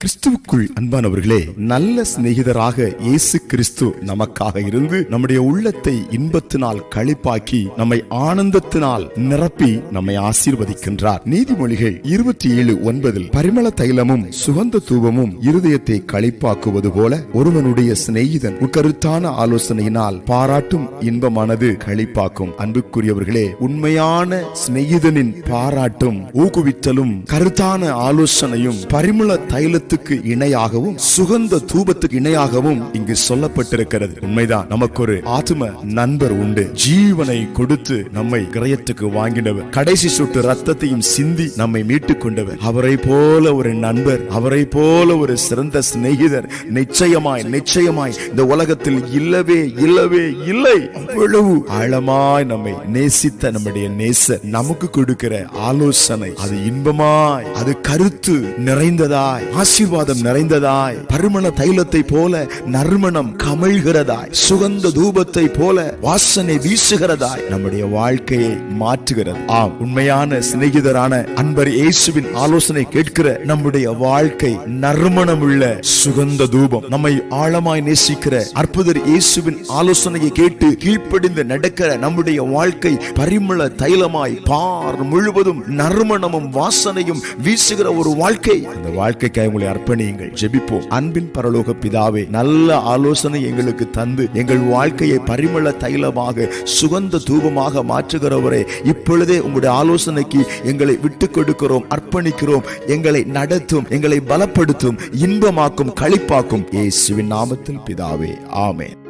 கிறிஸ்துவுக்குள் அன்பானவர்களே நல்ல சிநேகிதராக இயேசு கிறிஸ்து நமக்காக இருந்து நம்முடைய உள்ளத்தை இன்பத்தினால் களிப்பாக்கி நம்மை ஆனந்தத்தினால் நிரப்பி நம்மை ஆசீர்வதிக்கின்றார். நீதிமொழிகள் இருபத்தி ஏழு ஒன்பதில் பரிமள தைலமும் சுகந்த தூபமும் இருதயத்தை களிப்பாக்குவது போல ஒருவனுடைய சிநேகிதன் உக்கருத்தான ஆலோசனையினால் பாராட்டும் இன்பமானது களிப்பாக்கும் அன்புக்குரியவர்களே உண்மையான சிநேகிதனின் பாராட்டும் ஊக்குவித்தலும் கருத்தான ஆலோசனையும் பரிமள தைலத்துக்கு இணையாகவும் சுகந்த தூபத்துக்கு இணையாகவும் இங்கு சொல்லப்பட்டிருக்கிறது. உண்மைதான் நமக்கு ஒரு ஆத்ம நண்பர் உண்டு. ஜீவனை கொடுத்து நம்மை கிரயத்துக்கு வாங்கினவர். கடைசி சுட்டு ரத்தத்தையும் சிந்தி நம்மை மீட்டுக் கொண்டவர் அவரை போல ஒரு நண்பர் அவரை போல ஒரு சிறந்த சிநேகிதர். நிச்சயமாய் நிச்சயமாய் இந்த உலகத்தில் இல்லவே இல்லவே இல்லை. அவ்வளவு ஆழமாய் நம்மை நேசித்த நம்முடைய நேச நமக்கு கொடுக்கிற ஆலோசனை. அது இன்பமாய் அது கருத்து நிறைந்ததாய் ஆசை ஆசீர்வாதம் நிறைந்ததாய். பருமண தைலத்தை போல நறுமணம் கமழ்கிறதாய். சுகந்த தூபத்தை போல வாசனை வீசுகிறதாய். நம்முடைய வாழ்க்கையை மாற்றுகிறது. ஆம் உண்மையான சிநேகிதரான அன்பர் இயேசுவின் ஆலோசனை கேட்கிற நம்முடைய வாழ்க்கை நறுமணம் உள்ள சுகந்த தூபம். நம்மை ஆழமாய் நேசிக்கிற அற்புதர் இயேசுவின் ஆலோசனையை கேட்டு கீழ்ப்படிந்து நடக்கிற நம்முடைய வாழ்க்கை பரிமள தைலமாய் பார் முழுவதும் நறுமணமும் வாசனையும் வீசுகிற ஒரு வாழ்க்கை. அந்த வாழ்க்கைக்காய் உங்களை அர்ப்பணியுங்கள். ஜெபிப்போம். அன்பின் பரலோக பிதாவே நல்ல ஆலோசனை எங்களுக்கு தந்து எங்கள் வாழ்க்கையை பரிமள தைலமாக சுகந்த தூபமாக மாற்றுகிறவரே இப்பொழுதே உங்களுடைய ஆலோசனைக்கு எங்களை விட்டு கொடுக்கிறோம் அர்ப்பணிக்கிறோம் எங்களை நடத்தும் எங்களை பலப்படுத்தும் இன்பமாக்கும் களிப்பாக்கும். இயேசுவின் நாமத்தில் பிதாவே ஆமேன்.